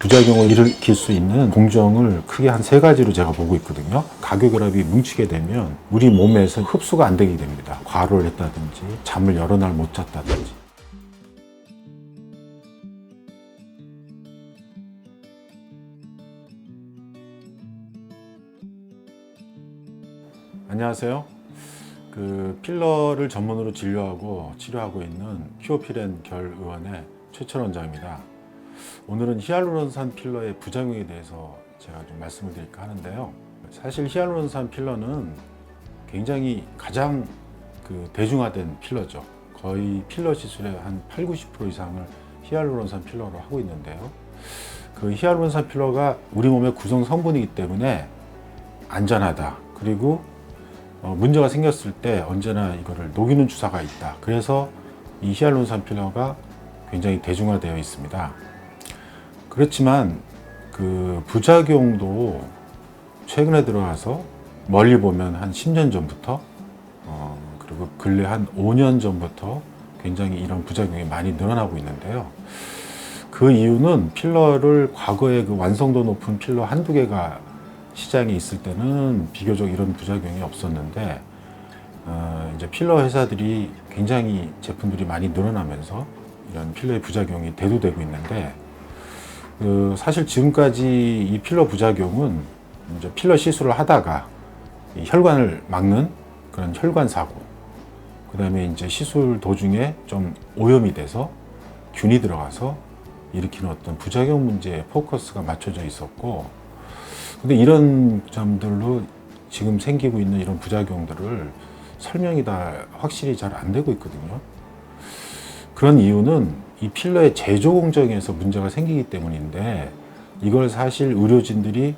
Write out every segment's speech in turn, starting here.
부작용을 일으킬 수 있는 공정을 크게 한 세 가지로 제가 보고 있거든요. 가교결합이 뭉치게 되면 우리 몸에서 흡수가 안 되게 됩니다. 과로를 했다든지 잠을 여러 날 못 잤다든지. 안녕하세요. 그 필러를 전문으로 진료하고 치료하고 있는 큐어필앤 결 의원의 최철 원장입니다. 오늘은 히알루론산 필러의 부작용에 대해서 제가 좀 말씀을 드릴까 하는데요. 사실 히알루론산 필러는 굉장히 가장 그 대중화된 필러죠. 거의 필러 시술의 한 8, 90% 이상을 히알루론산 필러로 하고 있는데요. 그 히알루론산 필러가 우리 몸의 구성 성분이기 때문에 안전하다. 그리고 어, 문제가 생겼을 때 언제나 이거를 녹이는 주사가 있다. 그래서 이 히알루론산 필러가 굉장히 대중화되어 있습니다. 그렇지만 그 부작용도 최근에 들어와서 멀리 보면 한 10년 전부터 어, 그리고 근래 한 5년 전부터 굉장히 이런 부작용이 많이 늘어나고 있는데요. 그 이유는 필러를 과거에 그 완성도 높은 필러 한두 개가 시장에 있을 때는 비교적 이런 부작용이 없었는데 어, 이제 필러 회사들이 굉장히 제품들이 많이 늘어나면서 이런 필러의 부작용이 대두되고 있는데 그 사실 지금까지 이 필러 부작용은 이제 필러 시술을 하다가 이 혈관을 막는 그런 혈관 사고, 그 다음에 이제 시술 도중에 좀 오염이 돼서 균이 들어가서 일으키는 어떤 부작용 문제에 포커스가 맞춰져 있었고, 근데 이런 점들로 지금 생기고 있는 이런 부작용들을 설명이 다 확실히 잘 안 되고 있거든요. 그런 이유는 이 필러의 제조 공정에서 문제가 생기기 때문인데 이걸 사실 의료진들이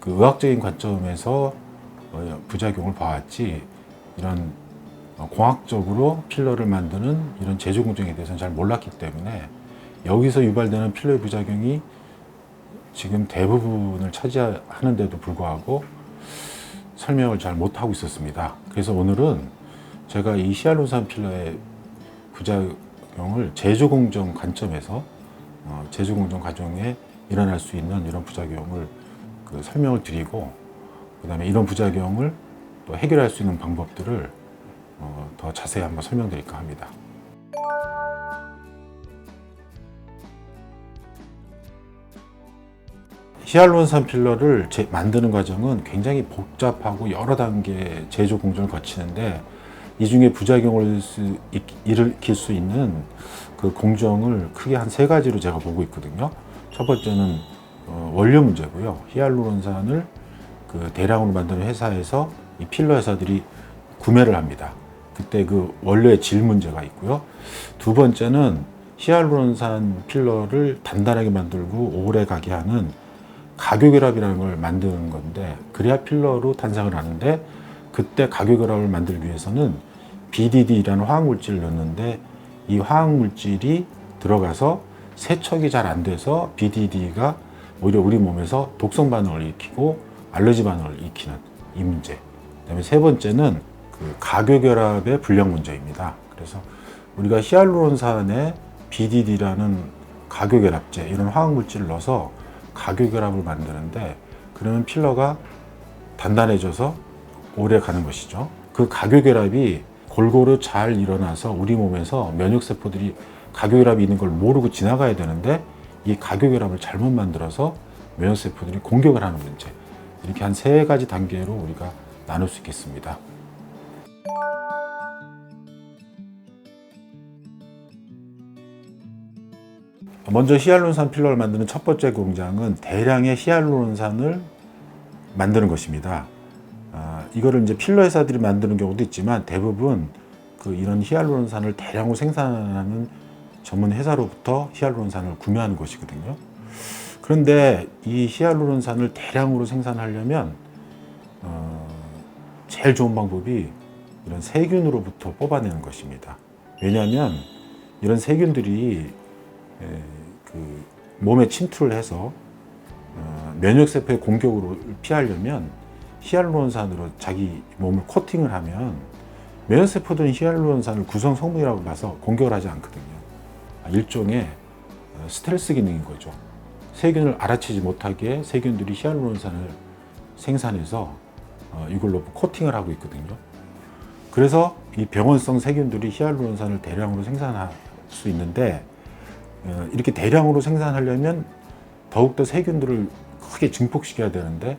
그 의학적인 관점에서 어, 부작용을 봐왔지 이런 어, 공학적으로 필러를 만드는 이런 제조 공정에 대해서는 잘 몰랐기 때문에 여기서 유발되는 필러의 부작용이 지금 대부분을 차지하는데도 불구하고 설명을 잘 못하고 있었습니다. 그래서 오늘은 제가 이 히알루론산 필러의 부작 용을 제조 공정 관점에서 어, 제조 공정 과정에 일어날 수 있는 이런 부작용을 그 설명을 드리고 그 다음에 이런 부작용을 또 해결할 수 있는 방법들을 어, 더 자세히 한번 설명드릴까 합니다. 히알루론산 필러를 제- 만드는 과정은 굉장히 복잡하고 여러 단계 제조 공정을 거치는데 이 중에 부작용을 일으킬 수 있는 그 공정을 크게 한 세 가지로 제가 보고 있거든요. 첫 번째는 어, 원료 문제고요. 히알루론산을 그 대량으로 만드는 회사에서 이 필러 회사들이 구매를 합니다. 그때 그 원료의 질 문제가 있고요. 두 번째는 히알루론산 필러를 단단하게 만들고 오래 가게 하는 가교결합이라는 걸 만드는 건데 그래야 필러로 탄생을 하는데 그때 가교결합을 만들기 위해서는 BDD라는 화학물질을 넣는데 이 화학물질이 들어가서 세척이 잘 안 돼서 BDD가 오히려 우리 몸에서 독성 반응을 일으키고 알러지 반응을 일으키는 이 문제. 그다음에 세 번째는 그 가교결합의 불량 문제입니다. 그래서 우리가 히알루론산에 BDD라는 가교결합제 이런 화학물질을 넣어서 가교결합을 만드는데 그러면 필러가 단단해져서 오래 가는 것이죠. 그 가교결합이 골고루 잘 일어나서 우리 몸에서 면역세포들이 가교결합이 있는 걸 모르고 지나가야 되는데 이 가교결합을 잘못 만들어서 면역세포들이 공격을 하는 문제. 이렇게 한 세 가지 단계로 우리가 나눌 수 있겠습니다. 먼저 히알루론산 필러를 만드는 첫 번째 공장은 대량의 히알루론산을 만드는 것입니다. 아, 이거를 이제 필러 회사들이 만드는 경우도 있지만 대부분 그 이런 히알루론산을 대량으로 생산하는 전문 회사로부터 히알루론산을 구매하는 것이거든요. 그런데 이 히알루론산을 대량으로 생산하려면 어, 제일 좋은 방법이 이런 세균으로부터 뽑아내는 것입니다. 왜냐하면 이런 세균들이 에, 그 몸에 침투를 해서 어, 면역 세포의 공격으로 피하려면 히알루론산으로 자기 몸을 코팅을 하면 면역 세포들은 히알루론산을 구성 성분이라고 봐서 공격을 하지 않거든요. 아, 일종의 어, 스텔스 기능인 거죠. 세균을 알아채지 못하게 세균들이 히알루론산을 생산해서 어, 이걸로 코팅을 하고 있거든요. 그래서 이 병원성 세균들이 히알루론산을 대량으로 생산할 수 있는데 어, 이렇게 대량으로 생산하려면 더욱더 세균들을 크게 증폭시켜야 되는데 에,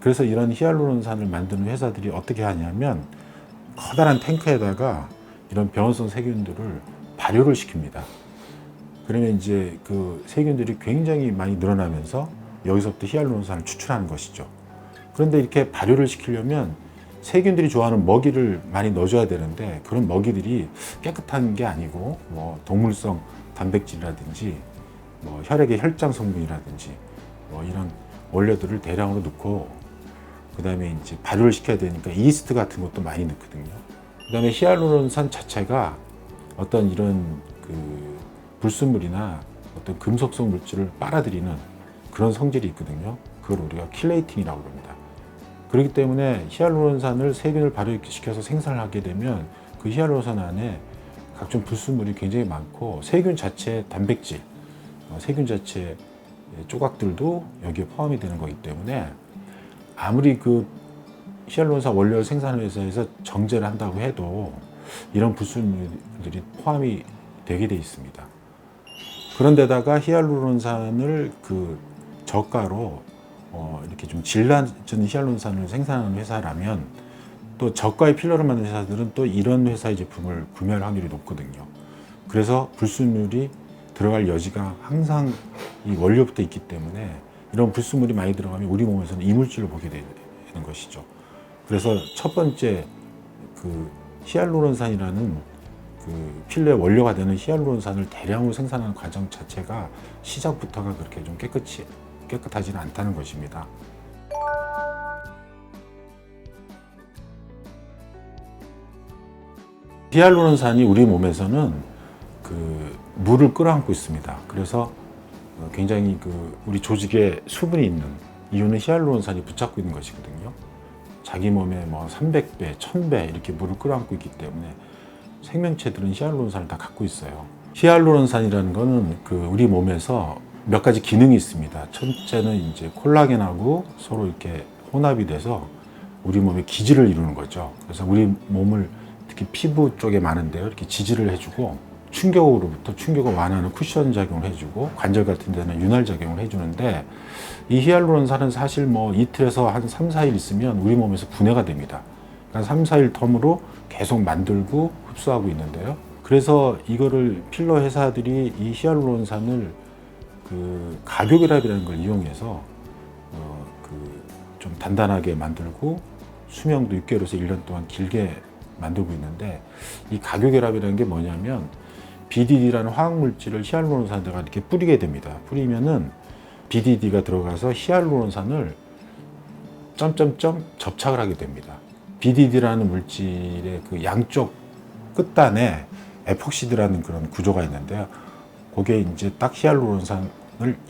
그래서 이런 히알루론산을 만드는 회사들이 어떻게 하냐면 커다란 탱크에다가 이런 병원성 세균들을 발효를 시킵니다. 그러면 이제 그 세균들이 굉장히 많이 늘어나면서 여기서부터 히알루론산을 추출하는 것이죠. 그런데 이렇게 발효를 시키려면 세균들이 좋아하는 먹이를 많이 넣어줘야 되는데 그런 먹이들이 깨끗한 게 아니고 뭐 동물성 단백질이라든지 뭐 혈액의 혈장 성분이라든지 뭐 이런 원료들을 대량으로 넣고 그 다음에 이제 발효를 시켜야 되니까 이스트 같은 것도 많이 넣거든요. 그 다음에 히알루론산 자체가 어떤 이런 그 불순물이나 어떤 금속성 물질을 빨아들이는 그런 성질이 있거든요. 그걸 우리가 킬레이틴이라고 합니다. 그렇기 때문에 히알루론산을 세균을 발효시켜서 생산을 하게 되면 그 히알루론산 안에 각종 불순물이 굉장히 많고 세균 자체 단백질, 어, 세균 자체 조각들도 여기에 포함이 되는 거기 때문에 아무리 그 히알루론산 원료 생산 회사에서 정제를 한다고 해도 이런 불순물들이 포함이 되게 돼 있습니다. 그런데다가 히알루론산을 그 저가로 어, 이렇게 좀 질 낮은 히알루론산을 생산하는 회사라면 또 저가의 필러를 만드는 회사들은 또 이런 회사의 제품을 구매할 확률이 높거든요. 그래서 불순물이 들어갈 여지가 항상 이 원료부터 있기 때문에 이런 불순물이 많이 들어가면 우리 몸에서는 이물질을 보게 되는 것이죠. 그래서 첫 번째 그 히알루론산이라는 그 필러의 원료가 되는 히알루론산을 대량으로 생산하는 과정 자체가 시작부터가 그렇게 좀 깨끗이 깨끗하지는 않다는 것입니다. 히알루론산이 우리 몸에서는 그 물을 끌어안고 있습니다. 그래서 어, 굉장히 그 우리 조직에 수분이 있는 이유는 히알루론산이 붙잡고 있는 것이거든요. 자기 몸에 뭐 300배, 1000배 이렇게 물을 끌어안고 있기 때문에 생명체들은 히알루론산을 다 갖고 있어요. 히알루론산이라는 거는 그 우리 몸에서 몇 가지 기능이 있습니다. 첫째는 이제 콜라겐하고 서로 이렇게 혼합이 돼서 우리 몸의 기질을 이루는 거죠. 그래서 우리 몸을 특히 피부 쪽에 많은데요. 이렇게 지지를 해주고 충격으로부터 충격을 완화하는 쿠션 작용을 해주고 관절 같은 데는 윤활 작용을 해주는데 이 히알루론산은 사실 뭐 이틀에서 한 3, 4일 있으면 우리 몸에서 분해가 됩니다. 그러니까 3, 4일 텀으로 계속 만들고 흡수하고 있는데요. 그래서 이거를 필러 회사들이 이 히알루론산을 그 가교결합이라는 걸 이용해서 어, 그 좀 단단하게 만들고 수명도 6개월에서 1년 동안 길게 만들고 있는데 이 가교결합이라는 게 뭐냐면 BDD라는 화학 물질을 히알루론산에다가 이렇게 뿌리게 됩니다. 뿌리면은 BDD가 들어가서 히알루론산을 점점점 접착을 하게 됩니다. BDD라는 물질의 그 양쪽 끝단에 에폭시드라는 그런 구조가 있는데요. 그게 이제 딱 히알루론산을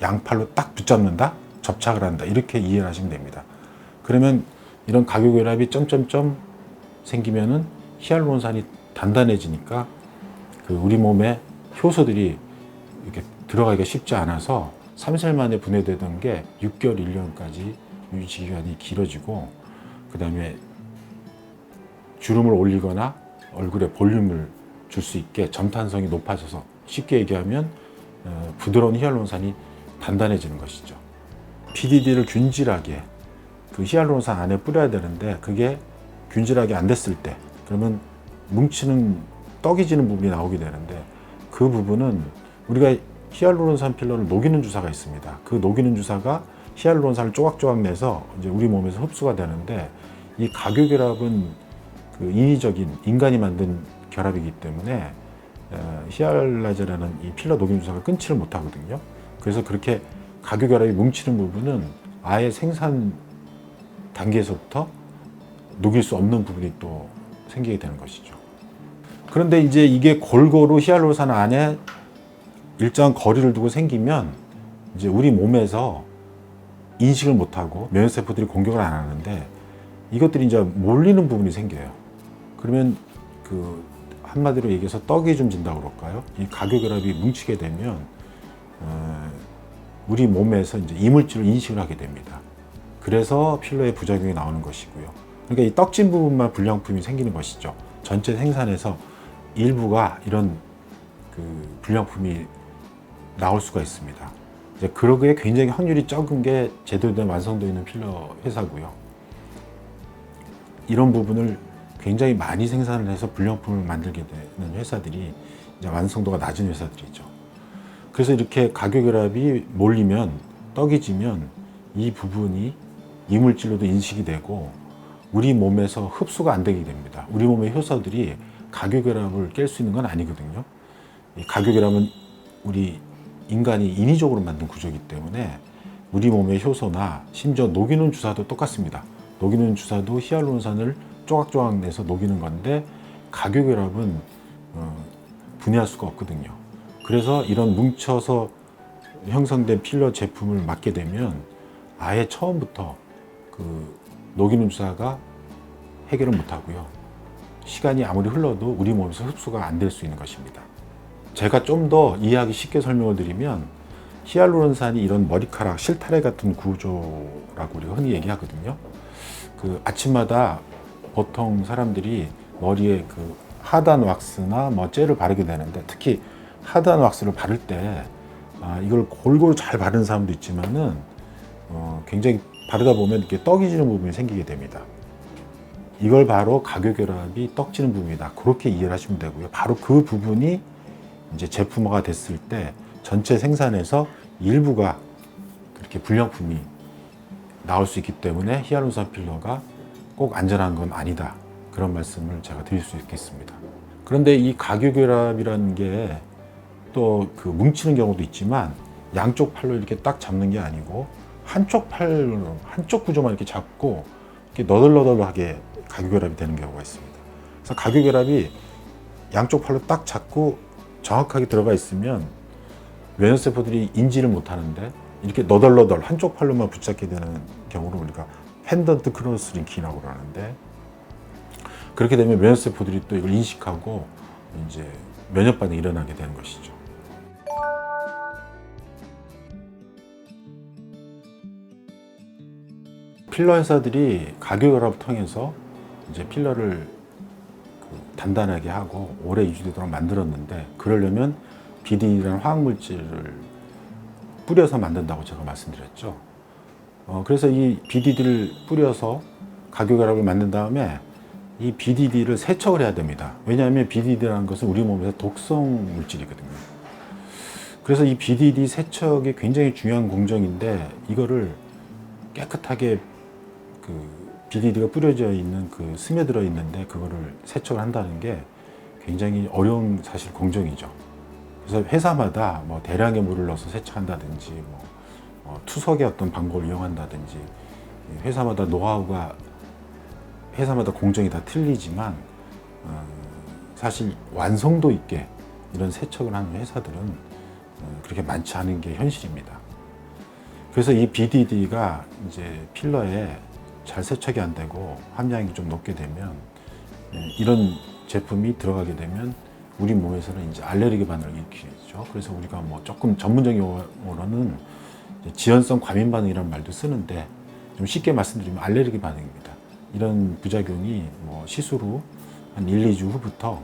양팔로 딱 붙잡는다, 접착을 한다 이렇게 이해를 하시면 됩니다. 그러면 이런 가교결합이 점점점 생기면은 히알루론산이 단단해지니까 그 우리 몸에 효소들이 이렇게 들어가기가 쉽지 않아서 3일 만에 분해되던 게 6개월, 1년까지 유지 기간이 길어지고 그 다음에 주름을 올리거나 얼굴에 볼륨을 줄 수 있게 점탄성이 높아져서 쉽게 얘기하면 어, 부드러운 히알루론산이 단단해지는 것이죠. PDD를 균질하게 그 히알루론산 안에 뿌려야 되는데 그게 균질하게 안 됐을 때 그러면 뭉치는 떡이 지는 부분이 나오게 되는데 그 부분은 우리가 히알루론산 필러를 녹이는 주사가 있습니다. 그 녹이는 주사가 히알루론산을 조각조각 내서 이제 우리 몸에서 흡수가 되는데 이 가교결합은 그 인위적인 인간이 만든 결합이기 때문에 어, 히알라제라는 이 필러 녹이는 주사가 끊지를 못하거든요. 그래서 그렇게 가교결합이 뭉치는 부분은 아예 생산 단계에서부터 녹일 수 없는 부분이 또 생기게 되는 것이죠. 그런데 이제 이게 골고루 히알루론산 안에 일정한 거리를 두고 생기면 이제 우리 몸에서 인식을 못하고 면역세포들이 공격을 안 하는데 이것들이 이제 몰리는 부분이 생겨요. 그러면 그 한마디로 얘기해서 떡이 좀 진다고 그럴까요? 이 가교결합이 뭉치게 되면 어, 우리 몸에서 이제 이물질을 인식을 하게 됩니다. 그래서 필러의 부작용이 나오는 것이고요. 그러니까 이 떡진 부분만 불량품이 생기는 것이죠. 전체 생산에서 일부가 이런 그 불량품이 나올 수가 있습니다. 이제 그러기에 굉장히 확률이 적은 게 제대로 완성되어 있는 필러 회사고요. 이런 부분을 굉장히 많이 생산을 해서 불량품을 만들게 되는 회사들이 이제 완성도가 낮은 회사들이죠. 그래서 이렇게 가격 결합이 몰리면 떡이 지면 이 부분이 이물질로도 인식이 되고 우리 몸에서 흡수가 안 되게 됩니다. 우리 몸의 효소들이 가격 결합을 깰 수 있는 건 아니거든요. 이 가격 결합은 우리 인간이 인위적으로 만든 구조이기 때문에 우리 몸의 효소나 심지어 녹이는 주사도 똑같습니다. 녹이는 주사도 히알루론산을 조각조각 내서 녹이는 건데 가격 결합은 어, 분해할 수가 없거든요. 그래서 이런 뭉쳐서 형성된 필러 제품을 맞게 되면 아예 처음부터 그 녹이는 주사가 해결을 못 하고요. 시간이 아무리 흘러도 우리 몸에서 흡수가 안 될 수 있는 것입니다. 제가 좀 더 이해하기 쉽게 설명을 드리면 히알루론산이 이런 머리카락 실타래 같은 구조라고 우리가 흔히 얘기하거든요. 그 아침마다 보통 사람들이 머리에 그 하단 왁스나 뭐 젤을 바르게 되는데 특히 하단 왁스를 바를 때 아, 이걸 골고루 잘 바르는 사람도 있지만은 어, 굉장히 바르다 보면 이렇게 떡이 지는 부분이 생기게 됩니다. 이걸 바로 가격 결합이 떡지는 부분이다. 그렇게 이해를 하시면 되고요. 바로 그 부분이 이제 제품화가 됐을 때 전체 생산에서 일부가 그렇게 불량품이 나올 수 있기 때문에 히알루론산 필러가 꼭 안전한 건 아니다. 그런 말씀을 제가 드릴 수 있겠습니다. 그런데 이 가격 결합이라는 게 또 그 뭉치는 경우도 있지만 양쪽 팔로 이렇게 딱 잡는 게 아니고 한쪽 팔로 한쪽 구조만 이렇게 잡고 이렇게 너덜너덜하게 가격 결합이 되는 경우가 있습니다. 그래서 가격 결합이 양쪽 팔로 딱 잡고 정확하게 들어가 있으면 면역세포들이 인지를 못 하는데 이렇게 너덜너덜 한쪽 팔로만 붙잡게 되는 경우를 우리가 펜던트 크로스 링킹이라고 그러는데 그렇게 되면 면역세포들이 또 이걸 인식하고 이제 면역 반응이 일어나게 되는 것이죠. 필러 회사들이 가격 결합을 통해서 이제 필러를 그 단단하게 하고 오래 유지되도록 만들었는데 그러려면 비디라는 화학 물질을 뿌려서 만든다고 제가 말씀드렸죠. 어, 그래서 이 BDD를 뿌려서 가격 결합을 만든 다음에 이 BDD를 세척을 해야 됩니다. 왜냐하면 BDD라는 것은 우리 몸에서 독성 물질이거든요. 그래서 이 BDD 세척이 굉장히 중요한 공정인데 이거를 깨끗하게 그 BDD가 뿌려져 있는 그 스며들어 있는데 그거를 세척을 한다는 게 굉장히 어려운 사실 공정이죠. 그래서 회사마다 뭐 대량의 물을 넣어서 세척한다든지 뭐 어, 투석의 어떤 방법을 이용한다든지 회사마다 노하우가 회사마다 공정이 다 틀리지만 어, 사실 완성도 있게 이런 세척을 하는 회사들은 어, 그렇게 많지 않은 게 현실입니다. 그래서 이 BDD가 이제 필러에 잘 세척이 안 되고 함량이 좀 높게 되면 예, 이런 제품이 들어가게 되면 우리 몸에서는 이제 알레르기 반응을 일으키죠. 그래서 우리가 뭐 조금 이제 지연성 과민 반응이라는 말도 쓰는데 좀 쉽게 말씀드리면 알레르기 반응입니다. 이런 부작용이 뭐 시술 후 한 1, 2주 후부터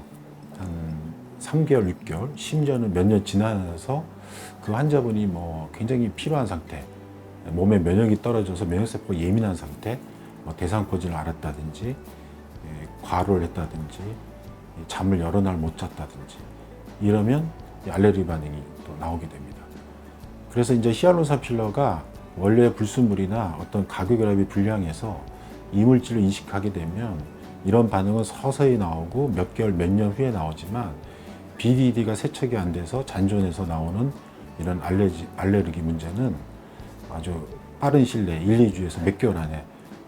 한 3개월, 6개월, 심지어는 몇 년 지나서 그 환자분이 뭐 굉장히 피로한 상태, 몸의 면역이 떨어져서 면역세포가 예민한 상태, 뭐 대상포진을 앓았다든지, 예, 과로를 했다든지, 잠을 여러 날 못 잤다든지 이러면 이 알레르기 반응이 또 나오게 됩니다. 그래서 이제 히알루론산 필러가 원래 불순물이나 어떤 가격결합이 불량해서 이물질을 인식하게 되면 이런 반응은 서서히 나오고 몇 개월, 몇 년 후에 나오지만 BDD가 세척이 안 돼서 잔존해서 나오는 이런 알레르기 문제는 아주 빠른 시일 내에 1, 2주에서 몇 개월 안에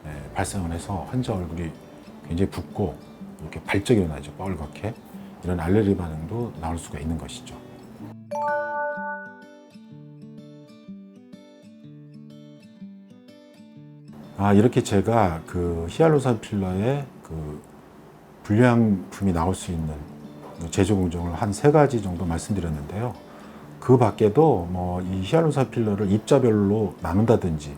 예, 발생을 해서 환자 얼굴이 굉장히 붓고 이렇게 발적이 나죠. 뻘겋게. 이런 알레르기 반응도 나올 수가 있는 것이죠. 아, 이렇게 제가 그 히알루산 필러의 그 불량품이 나올 수 있는 제조 공정을 한 세 가지 정도 말씀드렸는데요. 그 밖에도 뭐 이 히알루론산 필러를 입자별로 나눈다든지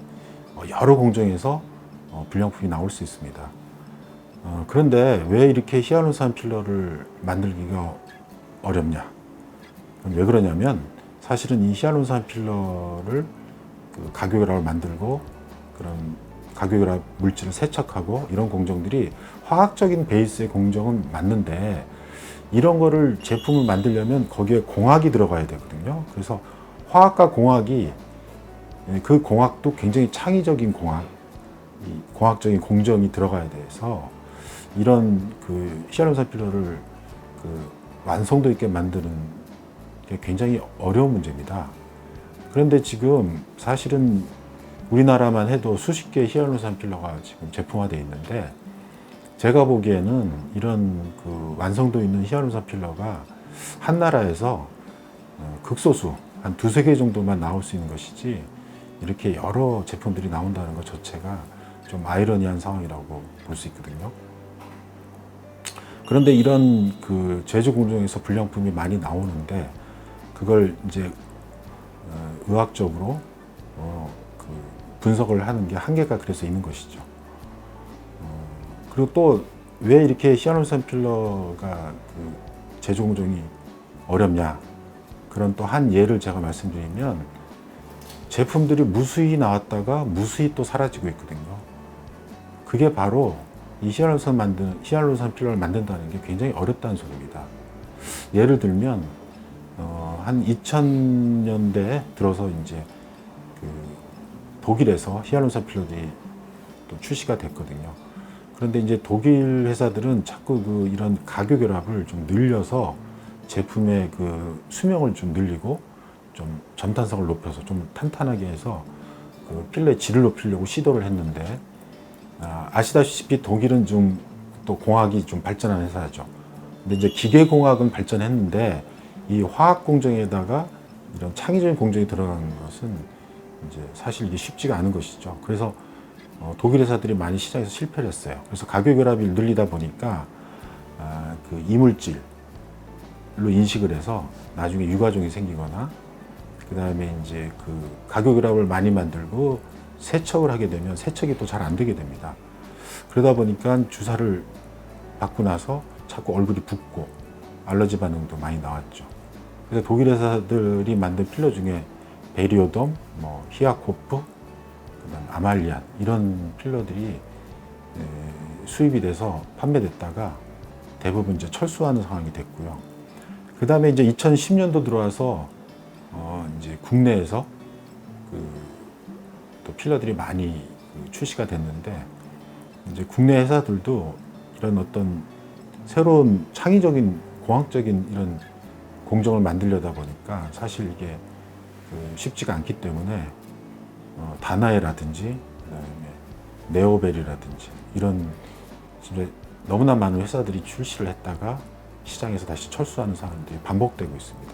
뭐 여러 공정에서 어, 불량품이 나올 수 있습니다. 어, 그런데 왜 이렇게 히알루론산 필러를 만들기가 어렵냐? 왜 그러냐면 사실은 이 히알루론산 필러를 그 가교결합을 만들고 그런 가교결합 물질을 세척하고 이런 공정들이 화학적인 베이스의 공정은 맞는데 이런 거를 제품을 만들려면 거기에 공학이 들어가야 되거든요. 그래서 화학과 공학이 예, 그 공학도 굉장히 창의적인 공학, 이 공학적인 공정이 들어가야 돼서 이런 그 히알루론산 필러를 그 완성도 있게 만드는 게 굉장히 어려운 문제입니다. 그런데 지금 사실은 우리나라만 해도 수십 개의 히알루론산 필러가 지금 제품화되어 있는데 제가 보기에는 이런 그 완성도 있는 히알루론산 필러가 한 나라에서 어, 극소수 한 두세 개 정도만 나올 수 있는 것이지 이렇게 여러 제품들이 나온다는 것 자체가 좀 아이러니한 상황이라고 볼 수 있거든요. 그런데 이런 그 제조 공정에서 불량품이 많이 나오는데 그걸 이제 어, 의학적으로 어, 그 분석을 하는 게 한계가 그래서 있는 것이죠. 어, 그리고 또 왜 이렇게 히알루론산 필러가 그 제조 공정이 어렵냐 그런 또 한 예를 제가 말씀드리면 제품들이 무수히 나왔다가 무수히 또 사라지고 있거든요. 그게 바로 이 히알루론산 만든 히알루론산 필러를 만든다는 게 굉장히 어렵다는 소리입니다. 예를 들면 어, 한 2000년대 들어서 이제 그 독일에서 히알루론산 필러들이 또 출시가 됐거든요. 그런데 이제 독일 회사들은 자꾸 그 이런 가교 결합을 좀 늘려서 제품의 그 수명을 좀 늘리고 좀 점탄성을 높여서 좀 탄탄하게 해서 그 필러의 질을 높이려고 시도를 했는데 아, 아시다시피 독일은 좀 또 공학이 좀 발전한 회사죠. 근데 이제 기계 공학은 발전했는데 이 화학 공정에다가 이런 창의적인 공정이 들어가는 것은 이제 사실 이게 쉽지가 않은 것이죠. 그래서 어, 독일 회사들이 많이 시장에서 실패를 했어요. 그래서 가격 결합이 늘리다 보니까 아, 그 이물질로 인식을 해서 나중에 유가종이 생기거나 그 다음에 이제 그 가격 결합을 많이 만들고 세척을 하게 되면 세척이 또 잘 안 되게 됩니다. 그러다 보니까 주사를 받고 나서 자꾸 얼굴이 붓고 알러지 반응도 많이 나왔죠. 그래서 독일 회사들이 만든 필러 중에 베리오돔, 뭐 히아코프, 아말리안 이런 필러들이 에, 수입이 돼서 판매됐다가 대부분 이제 철수하는 상황이 됐고요. 그 다음에 이제 2010년도 들어와서 어 이제 국내에서 그 또 필러들이 많이 그 출시가 됐는데 이제 국내 회사들도 이런 어떤 새로운 창의적인 공학적인 이런 공정을 만들려다 보니까 사실 이게 그 쉽지가 않기 때문에 어, 다나에라든지 그다음에 네오벨이라든지 이런 진짜 너무나 많은 회사들이 출시를 했다가 시장에서 다시 철수하는 상황들이 반복되고 있습니다.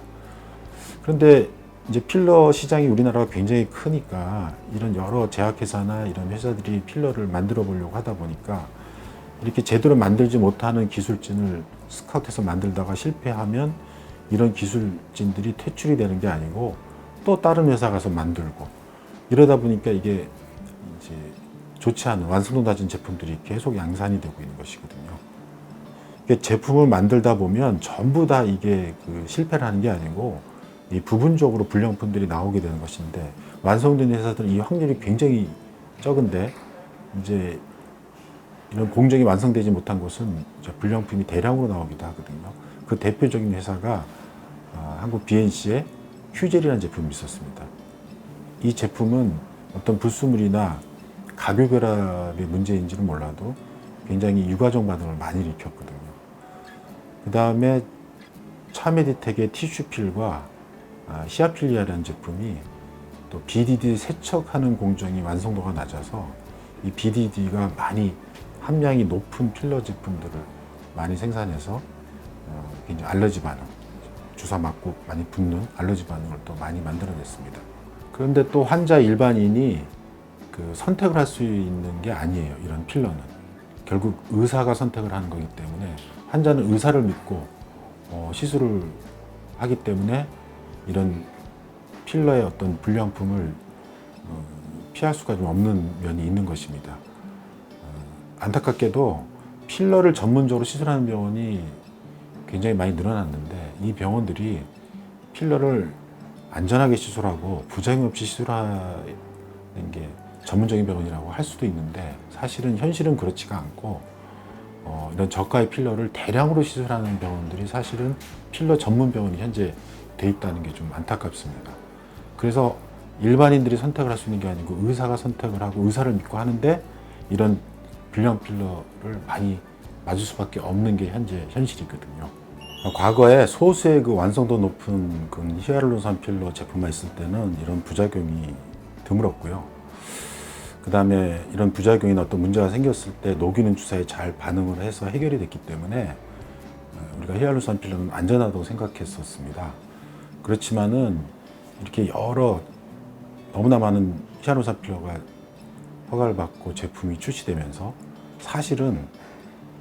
그런데 이제 필러 시장이 우리나라가 굉장히 크니까 이런 여러 제약회사나 이런 회사들이 필러를 만들어 보려고 하다 보니까 이렇게 제대로 만들지 못하는 기술진을 스카우트해서 만들다가 실패하면 이런 기술진들이 퇴출이 되는 게 아니고 또 다른 회사 가서 만들고 이러다 보니까 이게 이제 좋지 않은 완성도 낮은 제품들이 계속 양산이 되고 있는 것이거든요. 제품을 만들다 보면 전부 다 이게 그 실패를 하는 게 아니고 이 부분적으로 불량품들이 나오게 되는 것인데 완성된 회사들은 이 확률이 굉장히 적은데 이제 이런 공정이 완성되지 못한 이제 불량품이 대량으로 나오기도 하거든요. 그 대표적인 회사가 아, 한국 BNC의 휴젤이라는 제품이 있었습니다. 이 제품은 어떤 불순물이나 가교 결합의 문제인지는 몰라도 굉장히 유가족 반응을 많이 일으켰거든요. 그 다음에 차메디텍의 티슈필과 아, 히아필리아라는 제품이 또 BDD 세척하는 공정이 완성도가 낮아서 이 BDD가 많이 함량이 높은 필러 제품들을 많이 생산해서 어, 굉장히 알러지 반응, 주사 맞고 많이 붓는 알러지 반응을 또 많이 만들어냈습니다. 그런데 또 환자 일반인이 그 선택을 할 수 있는 게 아니에요. 이런 필러는 결국 의사가 선택을 하는 거기 때문에 환자는 의사를 믿고 어, 시술을 하기 때문에 이런 필러의 어떤 불량품을 어, 피할 수가 좀 없는 면이 있는 것입니다. 어, 안타깝게도 필러를 전문적으로 시술하는 병원이 굉장히 많이 늘어났는데 이 병원들이 필러를 안전하게 시술하고 부작용 없이 시술하는 게 전문적인 병원이라고 할 수도 있는데 사실은 현실은 그렇지가 않고 어, 이런 저가의 필러를 대량으로 시술하는 병원들이 사실은 필러 전문 병원이 현재 돼 있다는 게 좀 안타깝습니다. 그래서 일반인들이 선택을 할 수 있는 게 아니고 의사가 선택을 하고 의사를 믿고 하는데 이런 불량 필러를 많이 맞을 수밖에 없는 게 현재 현실이거든요. 과거에 소수의 그 완성도 높은 그 히알루론산 필러 제품만 있을 때는 이런 부작용이 드물었고요. 그 다음에 이런 부작용이나 어떤 문제가 생겼을 때 녹이는 주사에 잘 반응을 해서 해결이 됐기 때문에 어, 우리가 히알루론산 필러는 안전하다고 생각했었습니다. 그렇지만은 이렇게 여러 너무나 많은 히알루론산 필러가 허가를 받고 제품이 출시되면서 사실은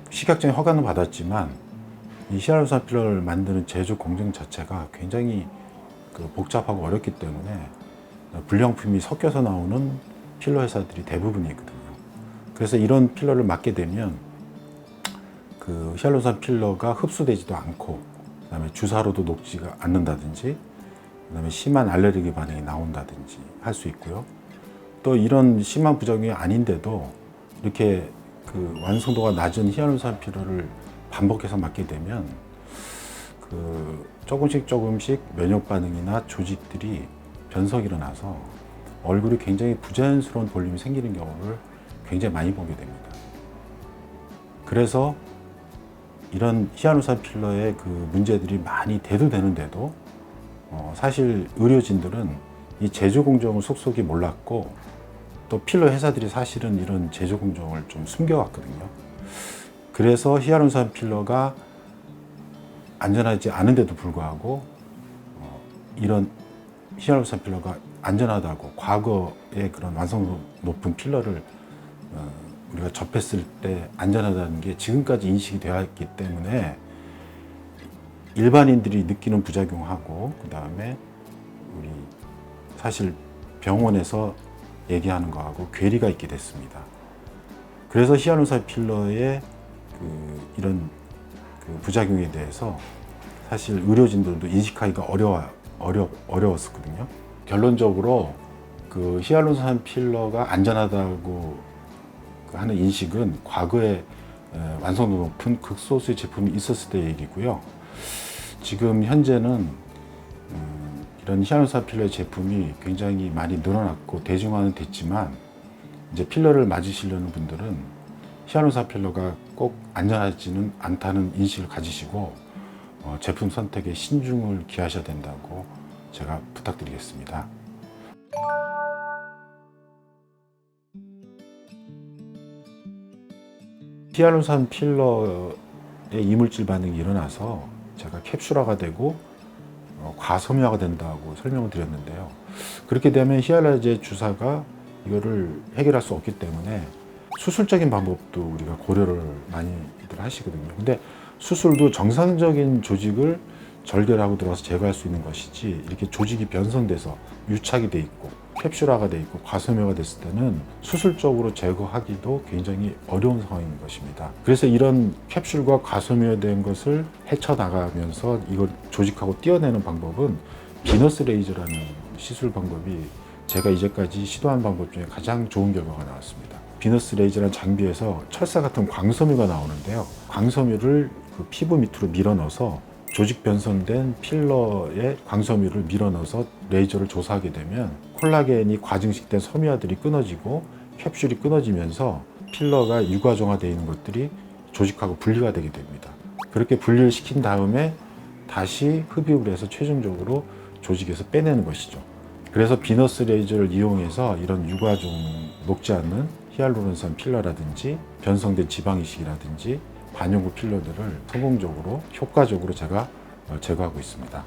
시각적인 허가는 받았지만 이 히알루론산 필러를 만드는 제조 공정 자체가 굉장히 그 복잡하고 어렵기 때문에 불량품이 섞여서 나오는 필러 회사들이 대부분이거든요. 그래서 이런 필러를 맞게 되면 그 히알루론산 필러가 흡수되지도 않고 그다음에 주사로도 녹지가 않는다든지 그다음에 심한 알레르기 반응이 나온다든지 할 수 있고요. 또 이런 심한 부작용이 아닌데도 이렇게 그 완성도가 낮은 히알루론산 필러를 반복해서 맞게 되면 그 조금씩 조금씩 면역 반응이나 조직들이 변성이 일어나서 얼굴이 굉장히 부자연스러운 볼륨이 생기는 경우를 굉장히 많이 보게 됩니다. 그래서 이런 히알루론산 필러의 그 문제들이 많이 대두되는데도 어, 사실 의료진들은 이 제조 공정을 속속이 몰랐고 또 필러 회사들이 사실은 이런 제조 공정을 좀 숨겨왔거든요. 그래서 히알루론산 필러가 안전하지 않은데도 불구하고 어, 이런 히알루론산 필러가 안전하다고 과거의 그런 완성도 높은 필러를 어, 우리가 접했을 때 안전하다는 게 지금까지 인식이 되어 있기 때문에 일반인들이 느끼는 부작용하고 그 다음에 우리 사실 병원에서 얘기하는 거하고 괴리가 있게 됐습니다. 그래서 히알루론산 필러의 그 이런 그 부작용에 대해서 사실 의료진들도 인식하기가 어려워 어려 어려웠었거든요. 결론적으로 그 히알루론산 필러가 안전하다고 하는 인식은 과거에 에, 완성도 높은 극소수의 제품이 있었을 때 얘기고요. 지금 현재는 음, 이런 히알루론산 필러 제품이 굉장히 많이 늘어났고 대중화는 됐지만 이제 필러를 맞으시려는 분들은 히알루론산 필러가 꼭 안전하지는 않다는 인식을 가지시고 어, 제품 선택에 신중을 기하셔야 된다고 제가 부탁드리겠습니다. 히알루론산 필러의 이물질 반응이 일어나서 제가 캡슐화가 되고 어, 과섬유화가 된다고 설명을 드렸는데요. 그렇게 되면 히알라제 주사가 이거를 해결할 수 없기 때문에 수술적인 방법도 우리가 고려를 많이들 하시거든요. 근데 수술도 정상적인 조직을 절개하고 들어가서 제거할 수 있는 것이지 이렇게 조직이 변성돼서 유착이 돼 있고 캡슐화가 돼 있고 과섬유가 됐을 때는 수술적으로 제거하기도 굉장히 어려운 상황인 것입니다. 그래서 이런 캡슐과 과섬유화된 것을 헤쳐나가면서 이걸 조직하고 띄어내는 방법은 비너스 레이저라는 시술 방법이 제가 이제까지 시도한 방법 중에 가장 좋은 결과가 나왔습니다. 비너스 레이저라는 장비에서 철사 같은 광섬유가 나오는데요. 광섬유를 그 피부 밑으로 밀어 넣어서 조직 변성된 필러에 광섬유를 밀어 넣어서 레이저를 조사하게 되면 콜라겐이 과증식된 섬유화들이 끊어지고 캡슐이 끊어지면서 필러가 유과종화되어 있는 것들이 조직하고 분리가 되게 됩니다. 그렇게 분리를 시킨 다음에 다시 흡입을 해서 최종적으로 조직에서 빼내는 것이죠. 그래서 비너스 레이저를 이용해서 이런 유과종 녹지 않는 히알루론산 필러라든지 변성된 지방 이식이라든지 반영구 필러들을 성공적으로 효과적으로 제가 어, 제거하고 있습니다.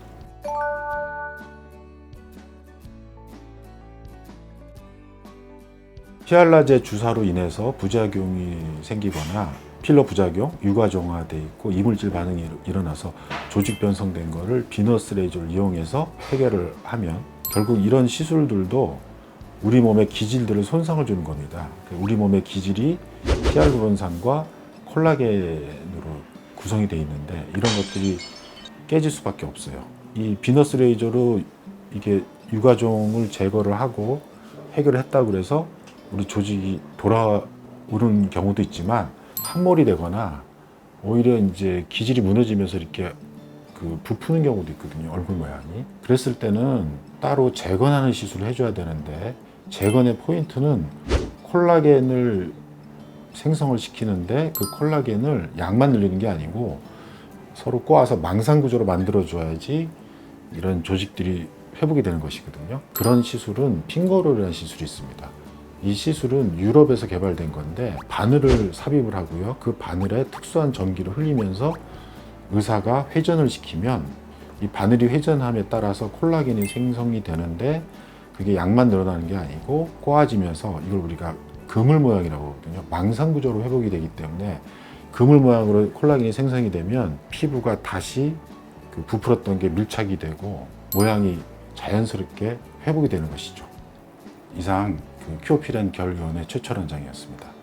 히알라제 주사로 인해서 부작용이 생기거나 필러 부작용, 유과종화돼 있고 이물질 반응이 일어나서 조직 변성된 거를 비너스 레이저를 이용해서 해결을 하면 결국 이런 시술들도 우리 몸의 기질들을 손상을 주는 겁니다. 우리 몸의 기질이 히알루론산과 콜라겐으로 구성이 되어 있는데 이런 것들이 깨질 수밖에 없어요. 이 비너스 레이저로 이게 유가종을 제거를 하고 해결했다고 그래서 우리 조직이 돌아오는 경우도 있지만 함몰이 되거나 오히려 이제 기질이 무너지면서 이렇게 그 부푸는 경우도 있거든요. 얼굴 모양이. 그랬을 때는 따로 재건하는 시술을 해줘야 되는데 재건의 포인트는 콜라겐을 생성을 시키는데 그 콜라겐을 양만 늘리는 게 아니고 서로 꼬아서 망상 구조로 만들어 줘야지 이런 조직들이 회복이 되는 것이거든요. 그런 시술은 핑거롤이라는 시술이 있습니다. 이 시술은 유럽에서 개발된 건데 바늘을 삽입을 하고요. 그 바늘에 특수한 전기를 흘리면서 의사가 회전을 시키면 이 바늘이 회전함에 따라서 콜라겐이 생성이 되는데 그게 양만 늘어나는 게 아니고 꼬아지면서 이걸 우리가 그물 모양이라고 하거든요. 망상 구조로 회복이 되기 때문에 그물 모양으로 콜라겐이 생성이 되면 피부가 다시 그 부풀었던 게 밀착이 되고 모양이 자연스럽게 회복이 되는 것이죠. 이상 그 큐어필앤 결의원의 최철 원장이었습니다.